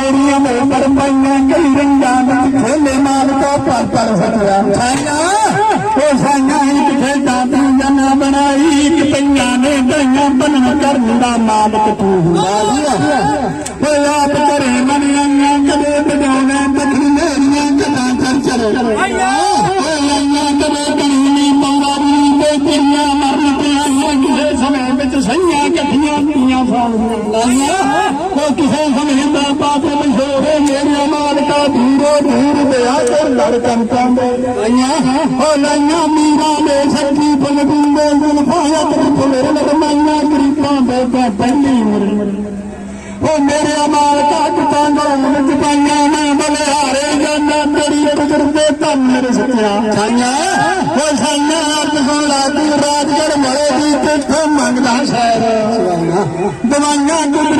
ਮੇਰੀਆਂ ਮੇ ਪਰਮਾਈਆਂ ਕਈ ਰੰਗਾਂ ਵਿੱਚ ਖੇਲੇ ਮਾਨ ਕੋ ਪਰ ਪਰ ਸਤਿਆ ਸਾਈਆਂ, ਉਹ ਸਾਈਆਂ ਇੱਕ ਖੇਡਾਂ ਜਨਾ ਬਣਾਈ? ਇੱਕ ਪਈਆਂ ਨੇ, ਦਈਆਂ ਬਨਨ ਕਰਨ ਦਾ ਮਾਲਕ ਤੂੰ ਹੁੰਦਾ ਓਏ ਆਪ ਕਰੇ ਮਨੀਆਂ ਕਦੇ ਬਜਾਉਣੇ ਬਖਰੀ ਮੇਰੀਆਂ ਕਦਾਂ ਕਰ ਚਲੇ ਓਏ ਆਈਆਂ, ਕਦੇ ਕਣੀ ਮੰਗਾਰੀ ਤੇ ਤੇਰੀਆਂ ਮਰਨ ਤੇ ਆਈਆਂ, ਕਿਸੇ ਸਮੇਂ ਵਿੱਚ ਸਈਆਂ ਇਕੱਠੀਆਂ ਕੀਆਂ ਸਾਲੀਆਂ ਉਹ ਕਿਸੇ ਸਮੇਂ ਦਾ ਬਾਪ ਮਸ਼ਹੂਰ ਮਾਲਕਾ ਧੀਰੋ ਧੀਰ ਦੇ ਆ ਕੇ ਲੜ ਕੰਤਾਂ ਦੇ ਆਈਆਂ ਉਹ ਲਾਈਆਂ ਮੀਰਾ ਦੇ ਸੱਚੀ ਫੁੱਲ ਗੁੰਦੇ ਗੁਲ ਪਾਇਆ ਲਗਮਾਈਆਂ ਗਰੀਬਾਂ ਦੇ ਕਾ ਪਹਿਲੀ ਮਰ ਉਹ ਮੇਰੇ ਮਾਲਕਾ ਕਿਤਾਂ ਵਿੱਚ ਪਾਈਆਂ ਮੈਂ ਬਲਿਹਾਰੇ ਜਾਂਦਾ ਤੇਰੀ ਕੁਦਰਤੇ ਧੰਨ ਮੇਰੇ ਸੱਚਿਆ ਉਹ ਸਾਈਆਂ ਅਰਥ ਸੁਣਾ ਤੂੰ ਰਾਜਗੜ ਮਲੇ ਦੀ ਕਿੱਥੋਂ ਮੰਗਦਾ ਸ਼ਹਿਰ ਦਵਾਈਆਂ ਕੁਦਰਤ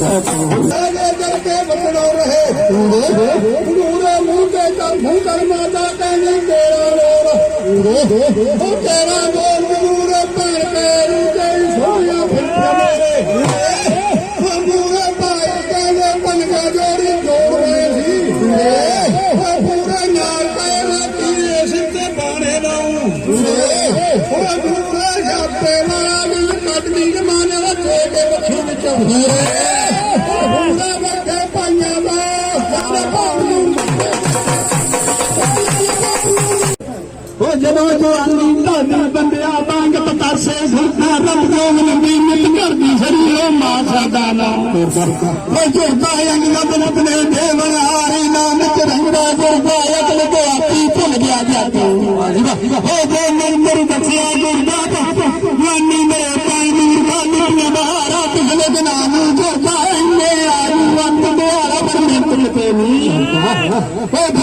ਆਗੇ ਜਲ ਕੇ ਵਸਣੋ ਰਹੇ ਪੂਰੇ ਮੂੰਹ ਤੇ ਕਰ ਮੂੰਹ ਕਰ ਮਾਤਾ ਕਹਿੰਦੀ ਤੇਰਾ ਲੋਰ ਉਹ ਤੇਰਾ ਗੋਲ ਮੂਰੇ ਭਰ ਕੇ ਰੁਕੇ ਸੋਇਆ ਫਿਰ ਮੇਰੇ ਉਹ ਮੂਰੇ ਭਾਈ ਕਹਿੰਦੇ ਪਨਗਾ ਜੋੜੀ ਜੋੜਦੇ ਸੀ ਉਹ ਪੂਰੇ ਨਾਲ ਹੁੰਦਾ ਵੱਡੇ ਪਾਈਆਂ ਦਾ ਸਾਡੇ ਭਾਉ ਨੂੰ ਉਹ ਜਦੋਂ ਜਵਾਨੀ ਧਾਨੀ ਬੰਦਿਆ ਬਾਂਗ ਪਤਾਸੇ ਸੁਰਤਾ ਰੱਬ ਤੋਂ ਲੰਬੀ ਮਿੱਤ ਕਰਦੀ ਸਰੀਰੋ ਮਾਂ ਸਾਦਾ ਨਾਮ ਉਹ ਜੋਦਾ ਅੰਗ ਨਦ ਨਦਨੇ ਦੇਵਨ ਹਾਰੀ ਨਾਨਕ ਰੰਗਾ ਗੁਰਦਾ ਅਕਲ ਕੋ ਆਪੀ ਭੁੱਲ ਗਿਆ ਜਾਤੀ ਹੋ। ਜੋ ਨੰਬਰ ਦਸਿਆ ਗੁਰਦਾ ਵਾਨੀ ਮੇਰੇ ਪਾਈ ਨੂੰ ਖਾਲੀ ਬਹਾਰਾ ਪਿਛਲੇ ਦਿਨਾਂ ਨੂੰ ਜੋਦਾ ਇੰਨੇ ਆਈ ਵੰਦ ਦੁਆਰਾ ਬੰਨੇ ਤੁਲਤੇ ਨੀ ਉਹ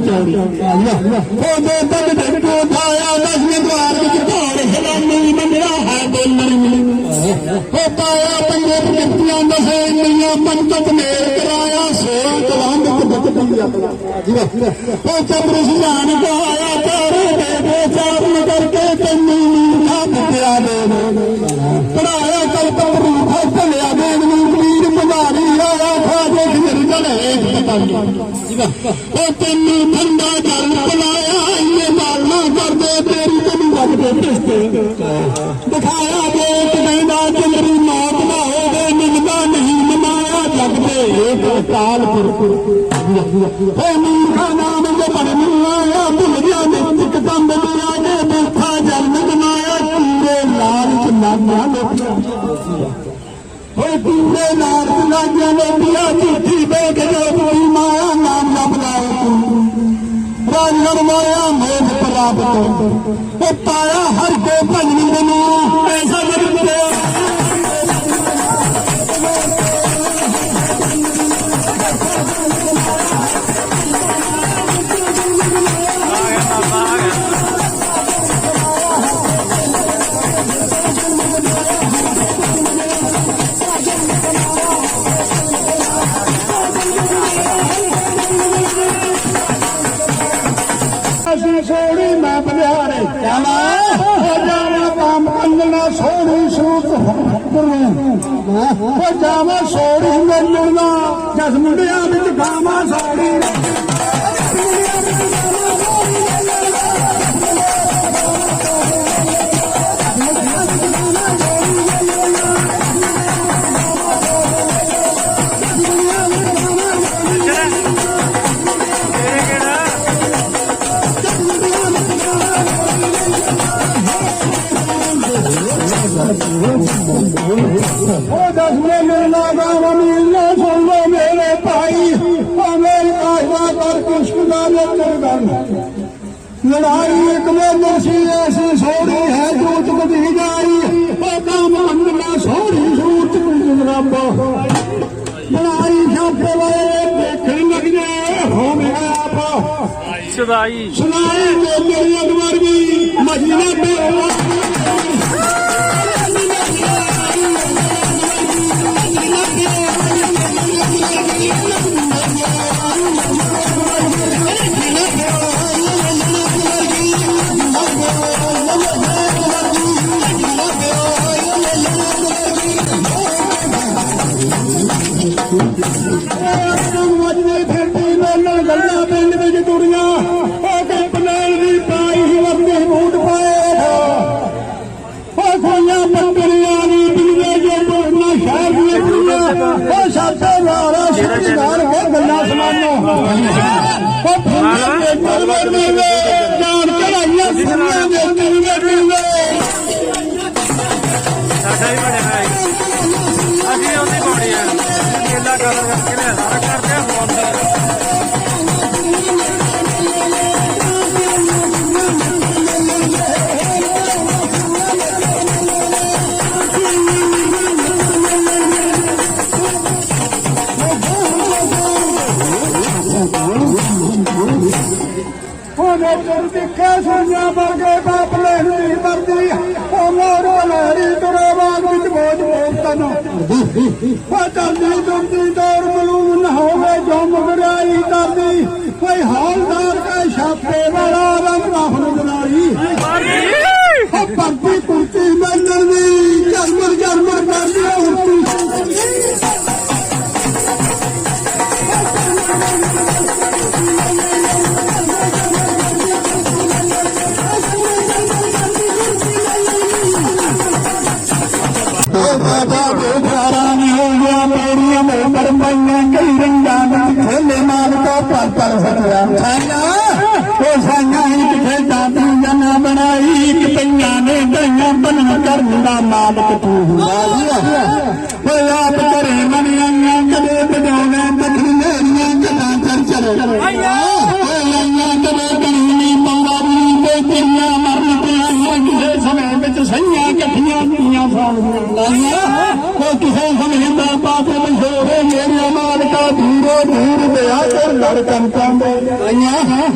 ਆਪਣੀ ਚੋਰੀ ਉਹ ਜੋ ਪਾਇਆ ਦਸਵੇਂ ਦਵਾਰ ਵਿੱਚ ਢੋਲ ਹਿਲਾਨੀ ਮੰਨਿਆ ਹੈ ਬੋਲਣ ਉਹ ਪਾਇਆ ਪੰਜੇ ਪ੍ਰਗਟੀਆਂ ਦਸੇ ਇੰਨੀਆਂ ਪੰਜਤ ਮੇਲ ਕਰਾਇਆ, ਸੋਲਾਂ ਕਲਾਮ ਵਿੱਚ ਬਚਪਨ ਆਪਣਾ ਉਹ ਚੰਦਰ ਸੁਝਾਨ ਕੋ ਆਇਆ ਤਾਰੇ ਦੇ ਦੇ ਚਾਰਨ ਕਰਕੇ ਤੈਨੂੰ ਮੂਰਖਾ ਦਿੱਤਿਆ ਦੇ ਪੜਾਇਆ ਕਲਪਤ ਰੂਪ ਭਲਿਆ ਦੇ ਨੂੰ, ਵੀਰ ਮਧਾਰੀ ਆਇਆ ਖਾਜੇ ਖਿਰ ਜਲੇ। ਉਹ ਤੈਨੂੰ ਠੰਡਾ ਜਲ ਪਲਾਇਆ ਇੰਨੇ ਨਾਲ ਨਾ ਕਰਦੇ ਤੇਰੀ ਤੈਨੂੰ ਲੱਗਦੇ ਕਿਸਤੇ। ਦਿਖਾਇਆ ਦੇਖ ਕਹਿੰਦਾ ਮੌਤ ਨਾ ਹੋਵੇ ਮਿਲਦਾ ਨਹੀਂ ਮਨਾਇਆ ਜਗ ਦੇ ਕਾਲ ਪੁਰਖ ਓ ਮੂਰਖਾ ਨਾਮ ਦੇ ਪੜਨ ਆਇਆ ਭੁੱਲ ਗਿਆ ਨਿਤਿਕ ਦੰਦ ਦੇ ਆਗੇ ਬੈਠਾ ਜਨਮ ਜਮਾਇਆ ਕੂੜੇ ਲਾਲਚ ਨਾਮਾ ਲੋਕਿਆ ਓਏ ਕੂੜੇ ਲਾਲਚ ਲਾਗਿਆ ਲੋਕਿਆ ਝੂਠੀ ਬੇਗ ਜੋ ਕੋਈ ਮਾਇਆ ਨਾਮ ਮੋਹ ਪ੍ਰਾਪਤ ਉਹ ਪਾਇਆ ਹਰ ਨਾ ਜਾਵਾ ਪਾਮ ਕੰਨਣਾ ਸੋਹਣੀ ਸੂਤ ਹੁਕਮਰੂ ਉਹ ਜਾਵਾ ਸੋਹਣੀ ਮੰਨਣਾ। ਜਸ ਮੁੰਡਿਆਂ ਵਿੱਚ ਗਾਵਾ ਸੋਹਣੀ ਲੜਾਈ ਇੱਕ ਵੇਲੇ ਸੀ ਐਸੀ ਸੋੜੀ ਹੈ ਜੋ ਚੁਕਦੀ ਜਾਈ ਉਹ ਕੰਮ ਅੰਨਾ ਸੋੜੀ ਸੂਰਤ ਰੱਬ ਲੜਾਈ ਛਾਪੇ ਵਾਲੇ ਦੇਖਣ ਲੱਗ ਜੇ ਹੋ ਮੇਰਾ ਆਪ। ਸਦਾਈ। ਸੁਣਾਈ ਮਜੀਨਾ ਤੇ ਫਿਰਦੀ ਲੋਲਾਂ ਗੱਲਾਂ ਪਿੰਡ ਵਿੱਚ ਤੁਰੀਆਂ ਉਹ ਕੰਪਨੇਲ ਦੀ ਪਾਈ ਵਰਤੇ ਬੂਟ ਪਾਏ ਉਹ ਖੋਈਆਂ ਪੱਤਰੀਆਂ ਦੀ ਬਿਜਲੇ ਜੋ ਬੋਲਣਾ ਸ਼ਹਿਰ ਦੀਆਂ ਕੁੜੀਆਂ ਉਹ ਸਾਥੇ ਵਾਰਾ ਸਿੱਧੀਦਾਰ ਕੇ ਗੱਲਾਂ ਸੁਣਾਉਣੋ ਉਹ ਫੁੱਲਾਂ ਦੇ ਮਰਮਰ ਦੇ ਜਾਨ ਚੜਾਈਆਂ ਸੁਣੀਆਂ ਦੇ ਕਿਵੇਂ ਕਿਵੇਂ ਸਾਡਾ ਹੀ ਬਣਿਆ ਹੈ। ਅਸੀਂ ਉਹਦੀ ਪਾਉਣੀ ਆ। ਕੇਲਾ ਕਲਰ ਕਰਕੇ ਲਿਆ ਉਹ ਚਲਦੀ ਤੁਰਦੀ ਦੌੜ ਬਲੂਨ ਨਾ ਹੋਵੇ ਜੋ ਮਗਰਾਈ ਕਰਦੀ। ਕੋਈ ਹਾਲਦਾਰ ਕਾ ਛਾਪੇ ਵਾਲਾ ਰੰਗ ਰਾਹਣ ਬਣਾਈ ਉਹ ਪਰਦੀ ਕੁਰਤੀ ਮੇਰੀਆਂ ਮੋਟਰ ਕਈ ਰੰਗਾਂ ਵਿੱਚ ਖੇਲੇ ਮਾਲ ਪਰ ਪਰ ਹਟਿਆ ਸਾਇਆ ਉਹ ਸਾਇਆ ਇੱਕ ਖੇਡਾਂ ਦੀ ਜਨਾ ਬਣਾਈ ਇੱਕ ਪਈਆਂ ਨੇ ਗਈਆਂ ਬਨਨ ਕਰਨ ਦਾ ਮਾਲਕ ਤੂੰ ਹੁੰਦਾ ਓਏ ਆਪ ਕਰੇ ਮਨੀਆਂ ਕਦੇ ਬਜਾਉਣਾ ਬਦਲ ਮੇਰੀਆਂ ਗੱਲਾਂ ਚਰ ਚਰ ਆਇਆ ਓਏ ਆਈਆਂ ਕਦੇ ਕਣੀ ਪਾਉਂਦਾ ਵੀ ਤੇ ਤੇਰੀਆਂ ਮਰਨ ਤੇ ਆਈਆਂ ਕਿਸੇ ਸਮੇਂ ਵਿੱਚ ਸਈਆਂ ਇਕੱਠੀਆਂ ਕੀਆਂ ਸਾਲੀਆਂ ਲਾਈਆਂ ਉਹ ਕਿਸੇ ਸਮੇਂ ਦਾ ਬਾਪ ਮਸ਼ਹੂਰ ਮੇਰੇ ਮਾਲਕਾ ਧੀਰੋ ਧੀਰ ਬਿਆ ਕਰ ਲੜ ਕੰਨ ਕੰਦੇ ਆਈਆਂ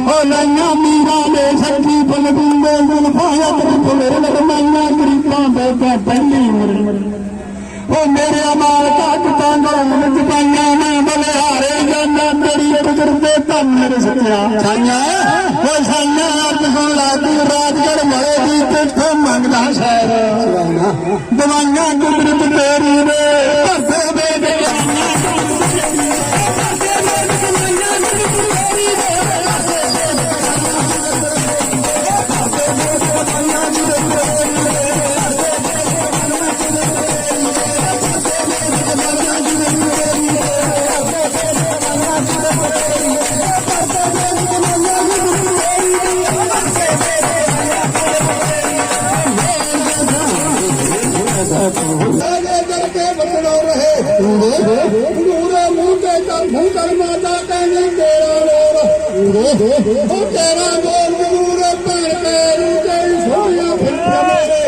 ਉਹ ਲਾਈਆਂ ਮੀਰਾ ਦੇ ਸੱਚੀ ਬਨ ਗੁੰਦੇ ਗੁਲ ਪਾਇਆ ਤੇ ਫੁੱਲਰ ਲੜਮਾਈਆਂ ਗਰੀਬਾਂ ਦੇ ਤੇ ਪਹਿਲੀ ਮਰ ਉਹ ਮੇਰੇ ਮਾਲਕਾ ਕਿਤਾਂਗਾ ਵਿੱਚ ਪਾਈਆਂ ਨੇ ਬਲਿਹਾਰੇ ਜਾਂਦਾ ਤੇਰੀ ਗੁਜ਼ਰਦੇ ਧੰਨ ਮੇਰੇ ਸੱਚਿਆ ਸਾਈਆਂ ਉਹ ਸਾਈਆਂ ਅਰਜ ਸੁਣ ਲਾ ਤੂੰ ਰਾਜਗੜ ਮਲੇ ਦੀ ਕਿੱਥੋਂ ਮੰਗਦਾ ਸ਼ਹਿਰ। ਦਵਾਈਆਂ ਕੁਦਰਤ ਆਗੇ ਕਰਕੇ ਬਚਣੋ ਰਹੇ ਨੂਰੇ ਮੂੰਹ ਤੇ ਕਰ ਮੂੰਹ ਕਰ ਮਾਤਾ ਕਹਿੰਦੀ, ਤੇਰਾ ਲੋਰ ਉਹ ਤੇਰਾ ਗੋਲ ਨੂਰੇ ਭੈਣ ਪੈਰੂ ਤੇ ਸੋਇਆ ਫਿੱਟ ਮੇਰੇ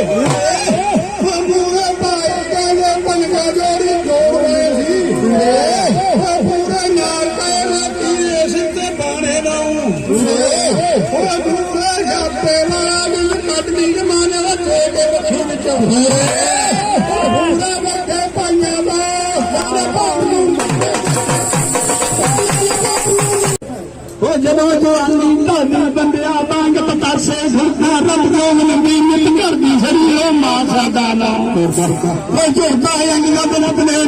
ਉਹ ਭਾਈ ਕਹਿੰਦੇ ਪਨਗਾ ਜੋੜੀ ਜੋੜ ਸੀ ਉਹ ਪੂਰੇ ਨਾਲ ਕਹਿਣਾ ਕੀ ਸਿੱਧੇ ਬਾਣੇ ਲਾਉਂ ਉਹ ਨੂਰੇ ਜਾਪੇ ਵਾਲਾ ਕੱਢਦੀ, ਜਮਾਨੇ ਦਾ ਬੱਖੀ ਵਿੱਚ ਪੂਰਾ چردا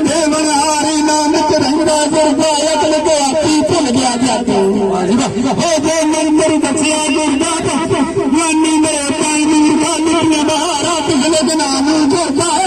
ديو هري نان چرنگا گربا اگر پي چلايا جات هو بچيا گرا واني جي پاڻي والو نڀارا پڇ نان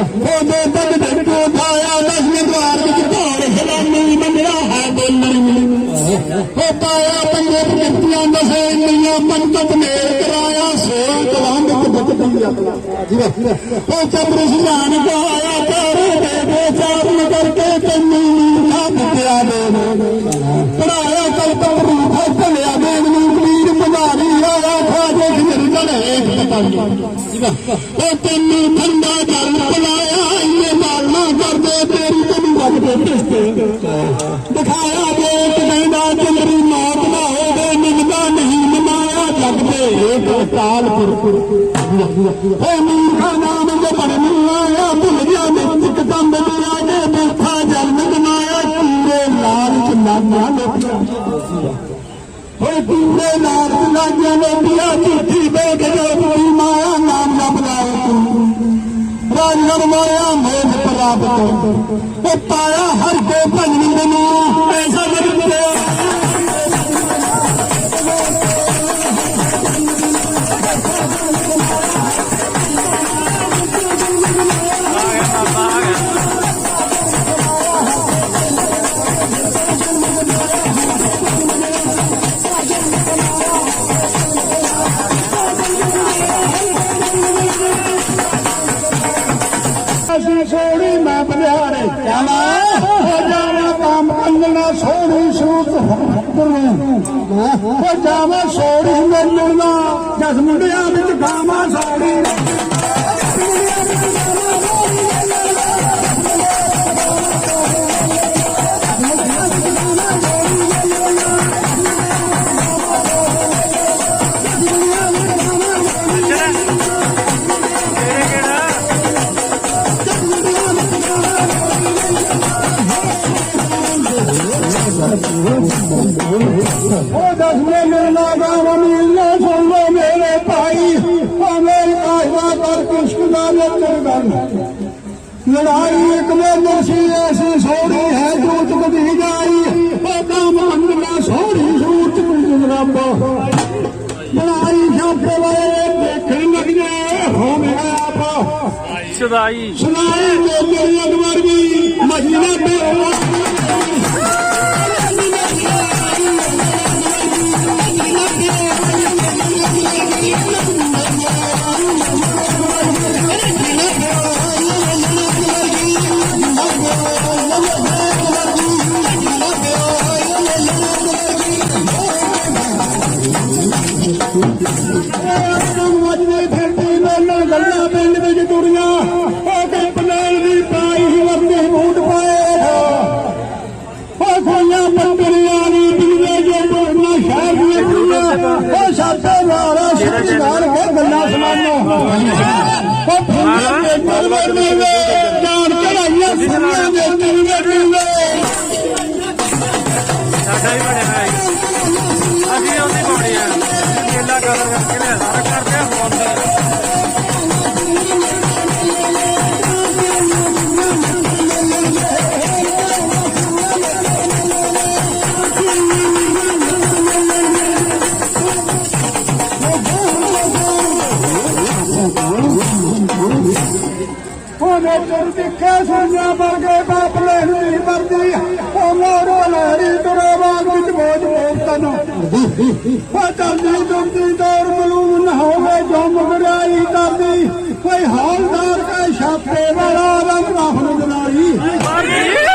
ਉਹ ਦੇ ਤੱਕ ਪਾਇਆ, ਦਸਵੇਂ ਦਵਾਰ ਵਿੱਚ ਢੋਲ ਸਲਾਮੀ ਮੰਗੜਾ ਹੈ ਬੋਲਣੀ ਉਹ ਪਾਇਆ ਪੰਜੇ ਪ੍ਰਗਟੀਆਂ ਦਸੇ ਇੰਨੀਆਂ ਪੰਤਤ ਮੇਲ ਕਰਾਇਆ, ਸੋਲਾਂ ਕਲਾਮ ਵਿੱਚ ਬਚਦੀ ਆਪਣਾ ਉਹ ਚੰਦਰ ਸੁਝਾਨ ਕੋ ਪਤੰਗ ਉਹ ਤੈਨੂੰ ਠੰਡਾ ਜਲ ਪਲਾਇਆ ਇੰਨੇ ਮਾਲਣਾ ਕਰਦੇ ਤੇਰੀ ਤੈਨੂੰ ਵਗਦੇ ਕਿਸਤੇ ਦਿਖਾਇਆ ਦੇਖ ਕਹਿੰਦਾ ਚੰਦਰੀ ਮੌਤ ਨਾ ਹੋਵੇ ਨਿਮਦਾ ਨਹੀਂ ਨਮਾਇਆ ਜਗ ਦੇ ਪੁਰਖ। ਓ ਮੂਰਖਾ ਨਾਮ ਜੋ ਪੜਨ ਆਇਆ ਭੁੱਲ ਗਿਆ ਨਿਤ ਕਦਮ ਤੇ ਆਗੇ ਬੈਠਾ ਜਨਮ ਗਨਾਇਆ ਕੂੜੇ ਲਾਲਚ ਨਾਮਾ ਲੋਟਿਆ। ਓਏ ਕੂੜੇ ਲਾਲਚ ਲਾਗਿਆ ਲੋਟਿਆ ਝੂਠੀ ਰਾਜਨ ਮਾਇਆ ਮੋਹ ਪ੍ਰਾਪਤ ਉਹ ਪਾਇਆ ਹਰ ਕੋ ਭਜਨ ਨੂੰ। ਐਸਾ ਜਗ ਤੇ ਅਸੀਂ ਸੋਹਣੀ ਮੈਂ ਬਲਿਆਰੇ ਜਾਣਾ ਹੋ ਜਾਣਾ ਕੰਮ ਕੰਗਣਾ ਸੋਹਣੀ ਸੂਤ ਹੋ ਜਾਵਾ ਸੋਹਣੀ ਮਿਲਣਾ ਜਸ ਮੁੰਡਿਆਂ ਵਿੱਚ ਗਾਵਾਂ ਸੋਹਣੀ ਸਦਾਈ। ਸੁਣਾਈ ਜੋ ਮੇਰੀ ਅਕਬਰ ਮਦੀਨਾ ਤੇ ਮਜਨੇ ਪਿੰਡ ਵਿੱਚ ਤੁਰੀਆਂ ਉਹ ਕੰਪਨੇਲ ਦੀ ਪਾਈ ਸੀ ਵਰਦੇ ਬੂਟ ਪਾਏ ਉਹ ਖੋਈਆਂ ਪੰਦਰੀਆਂ ਦੀ ਬਿਜਲੇ ਜੋ ਬੋਲਣਾ ਸ਼ਹਿਰ ਦੀਆਂ ਕੁੜੀਆਂ ਉਹ ਸਾਥੇ ਵਾਰਾ ਸ਼ਿਕਾਰ ਕੇ ਗੱਲਾਂ ਸੁਣਾਉਣੋ ਉਹ ਫੁੱਲਾਂ ਦੇ ਮਰਮਰ ਨੀਵੇ ਜਾਨ ਚੜਾਈਆਂ ਸੁਣੀਆਂ ਦੇ ਨੀਵੇ ਨੀਵੇ ਸਾਡਾ ਹੀ ਬਣਿਆ ਹੈ ਅਸੀਂ ਉਹਦੀ ਪਾਉਣੀ ਮੇਲਾ ਕਲਰ ਕਰਕੇ ਸਾਰਾ ਕਰਦੇ ਆ ਫੋਨ ਮਗਰਾਈ ਕਰਦੀ ਕੋਈ ਹਾਲਦਾਰ ਕਾ ਛਾਪੇ ਵਾਲਾ ਰੰਗ ਰਾਹਣ ਜਨਾਈ ਮਾਰ।